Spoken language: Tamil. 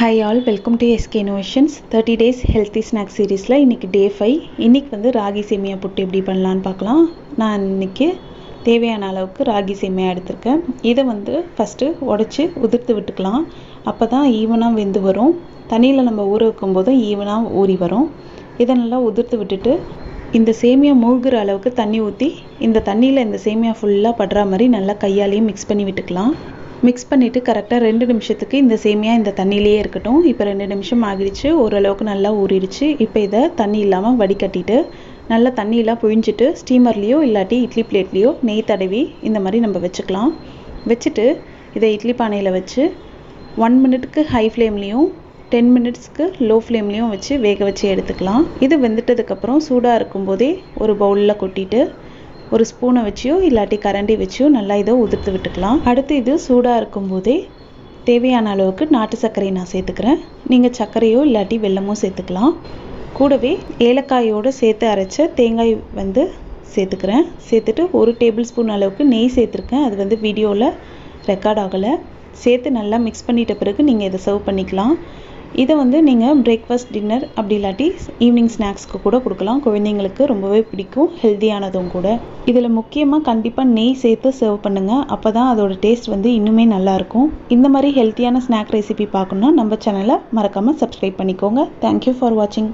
Hi all welcome to SK innovations thirty days healthy snacks சீரீஸில் இன்றைக்கி டே ஃபைவ் இன்றைக்கி வந்து ராகி சேமியா புட்டு எப்படி பண்ணலான்னு பார்க்கலாம். நான் இன்றைக்கி தேவையான அளவுக்கு ராகி சேமியா எடுத்திருக்கேன். இதை வந்து ஃபஸ்ட்டு உடச்சி உதிர்த்து விட்டுக்கலாம். அப்போ தான் ஈவனாக வெந்து வரும். தண்ணியில் நம்ம ஊற வைக்கும் போதும் ஈவனாக ஊறி வரும். இதை நல்லா உதிர்த்து விட்டுட்டு இந்த சேமியா மூழ்கிற அளவுக்கு தண்ணி ஊற்றி இந்த தண்ணியில் இந்த சேமியா ஃபுல்லாக படுற மாதிரி நல்லா கையாலேயே மிக்ஸ் பண்ணி விட்டுக்கலாம். மிக்ஸ் பண்ணிவிட்டு கரெக்டாக ரெண்டு நிமிஷத்துக்கு இந்த சேமியா இந்த தண்ணியிலேயே இருக்கட்டும். இப்போ ரெண்டு நிமிஷம் ஆகிடுச்சு. ஓரளவுக்கு நல்லா ஊறிடுச்சு. இப்போ இதை தண்ணி இல்லாமல் வடிகட்டிட்டு நல்லா தண்ணியெலாம் புழிஞ்சிட்டு ஸ்டீமர்லேயோ இல்லாட்டி இட்லி பிளேட்லேயோ நெய் தடவி இந்த மாதிரி நம்ம வச்சுக்கலாம். வச்சுட்டு இதை இட்லி பானையில் வச்சு ஒன் மினிட்க்கு ஹை ஃப்ளேம்லேயும் டென் மினிட்ஸ்க்கு லோ ஃப்ளேம்லேயும் வச்சு வேக வச்சு எடுத்துக்கலாம். இது வெந்துட்டதுக்கப்புறம் சூடாக இருக்கும்போதே ஒரு பவுலில் கொட்டிட்டு ஒரு ஸ்பூனை வச்சியோ இல்லாட்டி கரண்டி வச்சியோ நல்லா இதை உதிர்த்து விட்டுக்கலாம். அடுத்து இது சூடாக இருக்கும்போதே தேவையான அளவுக்கு நாட்டு சர்க்கரையை நான் சேர்த்துக்கிறேன். நீங்கள் சர்க்கரையோ இல்லாட்டி வெல்லமோ சேர்த்துக்கலாம். கூடவே ஏலக்காயோடு சேர்த்து அரைச்ச தேங்காய் வந்து சேர்த்துக்கிறேன். சேர்த்துட்டு ஒரு டேபிள் ஸ்பூன் அளவுக்கு நெய் சேர்த்துருக்கேன். அது வந்து வீடியோவில் ரெக்கார்ட் ஆகலை. சேர்த்து நல்லா மிக்ஸ் பண்ணிட்ட பிறகு நீங்கள் இதை சர்வ் பண்ணிக்கலாம். இதை வந்து நீங்கள் பிரேக்ஃபாஸ்ட் டின்னர் அப்படி இல்லாட்டி ஈவினிங் ஸ்நாக்ஸ்க்கு கூட கொடுக்கலாம். குழந்தைங்களுக்கு ரொம்பவே பிடிக்கும் ஹெல்த்தியானதும் கூட. இதில் முக்கியமாக கண்டிப்பாக நெய் சேர்த்து சர்வ் பண்ணுங்கள் அப்போ தான் அதோட டேஸ்ட் வந்து இன்னுமே நல்லாயிருக்கும் இந்த மாதிரி ஹெல்த்தியான ஸ்நாக் ரெசிபி பார்க்கணுன்னா நம்ம சேனலை மறக்காமல் சப்ஸ்கிரைப் பண்ணிக்கோங்க. தேங்க்யூ ஃபார் வாட்சிங்